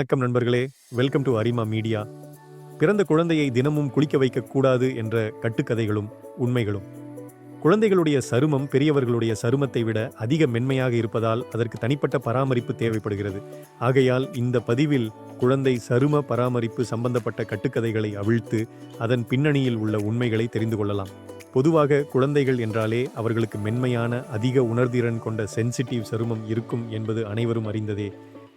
வணக்கம் நண்பர்களே. Welcome to Arima media பிறந்த குழந்தையை தினமும் குளிக்க வைக்கக்கூடாது என்ற கட்டுக்கதைகளும் உண்மைகளும். குழந்தைகளுடைய சருமம் பெரியவர்களுடைய சருமத்தை விட அதிக மென்மையாக இருப்பதால் அதற்கு தனிப்பட்ட பராமரிப்பு தேவைப்படுகிறது. ஆகையால் இந்த பதிவில் குழந்தை சரும பராமரிப்பு சம்பந்தப்பட்ட கட்டுக்கதைகளை அவிழ்த்து அதன் பின்னணியில் உள்ள உண்மைகளை தெரிந்து கொள்ளலாம். பொதுவாக குழந்தைகள் என்றாலே அவர்களுக்கு மென்மையான அதிக உணர்திறன் கொண்ட சென்சிட்டிவ் சருமம் இருக்கும் என்பது அனைவரும் அறிந்ததே.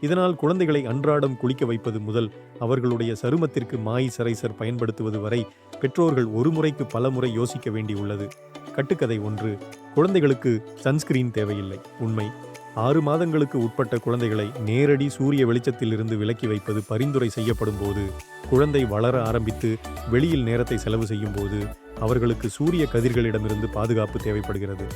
இதனால் குழந்தைகளை அன்றாடம் குளிக்க வைப்பது முதல் அவர்களுடைய சருமத்திற்கு மாய் சரைசர் பயன்படுத்துவது வரை பெற்றோர்கள் ஒரு முறைக்கு பல முறை யோசிக்க வேண்டியுள்ளது. கட்டுக்கதை ஒன்று குழந்தைகளுக்கு சன்ஸ்கிரீன் தேவையில்லை. உண்மை ஆறு மாதங்களுக்கு உட்பட்ட குழந்தைகளை நேரடி சூரிய வெளிச்சத்திலிருந்து விலக்கி வைப்பது பரிந்துரை செய்யப்படும் போது குழந்தை வளர ஆரம்பித்து வெளியில் நேரத்தை செலவு செய்யும் போது அவர்களுக்கு சூரிய கதிர்களிடமிருந்து பாதுகாப்பு தேவைப்படுகிறது.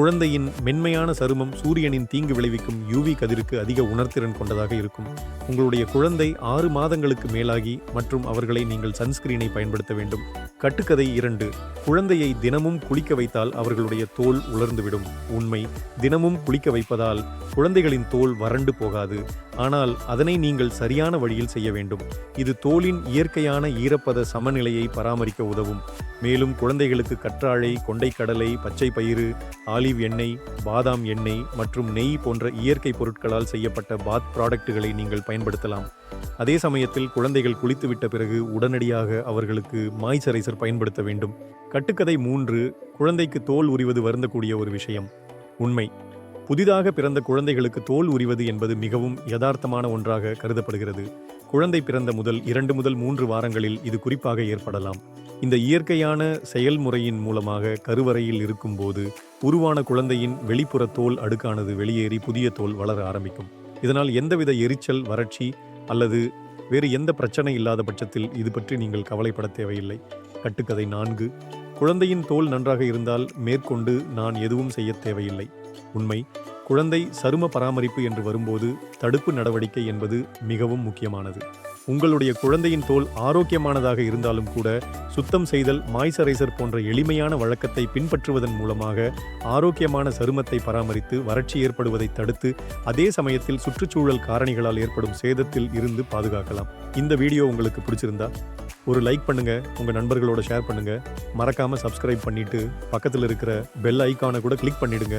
குழந்தையின் மென்மையான சருமம் சூரியனின் தீங்கு விளைவிக்கும் யூவி கதிருக்கு அதிக உணர்திறன் கொண்டதாக இருக்கும். உங்களுடைய குழந்தை ஆறு மாதங்களுக்கு மேலாகி மற்றும் அவர்களை நீங்கள் சன்ஸ்கிரீனை பயன்படுத்த வேண்டும். கட்டுக்கதை இரண்டு குழந்தையை தினமும் குளிக்க வைத்தால் அவர்களுடைய தோல் உலர்ந்துவிடும். உண்மை தினமும் குளிக்க வைப்பதால் குழந்தைகளின் தோல் வறண்டு போகாது. ஆனால் அதனை நீங்கள் சரியான வழியில் செய்ய வேண்டும். இது தோலின் இயற்கையான ஈரப்பத சமநிலையை பராமரிக்க உதவும். மேலும் குழந்தைகளுக்கு கற்றாழை கொண்டைக்கடலை பச்சை பயிறு ஆலிவ் எண்ணெய் பாதாம் எண்ணெய் மற்றும் நெய் போன்ற இயற்கை பொருட்களால் செய்யப்பட்ட பாத் ப்ராடக்ட்டுகளை நீங்கள் பயன்படுத்தலாம். அதே சமயத்தில் குழந்தைகள் குளித்துவிட்ட பிறகு உடனடியாக அவர்களுக்கு மாய்ச்சரைசர் பயன்படுத்த வேண்டும். கட்டுக்கதை மூன்று குழந்தைக்கு தோல் உரிவது வருந்தக்கூடிய ஒரு விஷயம். உண்மை. புதிதாக பிறந்த குழந்தைகளுக்கு தோல் உரிவது என்பது மிகவும் யதார்த்தமான ஒன்றாக கருதப்படுகிறது. குழந்தை பிறந்த முதல் இரண்டு முதல் மூன்று வாரங்களில் இது குறிப்பாக ஏற்படலாம். இந்த இயற்கையான செயல்முறையின் மூலமாக கருவறையில் இருக்கும்போது உருவான குழந்தையின் வெளிப்புற தோல் அடுக்கானது வெளியேறி புதிய தோல் வளர ஆரம்பிக்கும். இதனால் எந்தவித எரிச்சல் வறட்சி அல்லது வேறு எந்த பிரச்சனை இல்லாத பட்சத்தில் இது பற்றி நீங்கள் கவலைப்பட தேவையில்லை. கட்டுக்கதை நான்கு. குழந்தையின் தோல் நன்றாக இருந்தால் மேற்கொண்டு நான் எதுவும் செய்ய தேவையில்லை. உண்மை. குழந்தை சரும பராமரிப்பு என்று வரும்போது தடுப்பு நடவடிக்கை என்பது மிகவும் முக்கியமானது. உங்களுடைய குழந்தையின் தோல் ஆரோக்கியமானதாக இருந்தாலும் கூட சுத்தம் செய்தல் மாய்சரைசர் போன்ற எளிமையான வழக்கத்தை பின்பற்றுவதன் மூலமாக ஆரோக்கியமான சருமத்தை பராமரித்து வறட்சி ஏற்படுவதை தடுத்து அதே சமயத்தில் சுற்றுச்சூழல் காரணிகளால் ஏற்படும் சேதத்தில் இருந்து பாதுகாக்கலாம். இந்த வீடியோ உங்களுக்கு பிடிச்சிருந்தா ஒரு லைக் பண்ணுங்க உங்க நண்பர்களோட ஷேர் பண்ணுங்க. மறக்காம சப்ஸ்கிரைப் பண்ணிட்டு பக்கத்தில் இருக்கிற பெல் ஐக்கானை கூட கிளிக் பண்ணிடுங்க.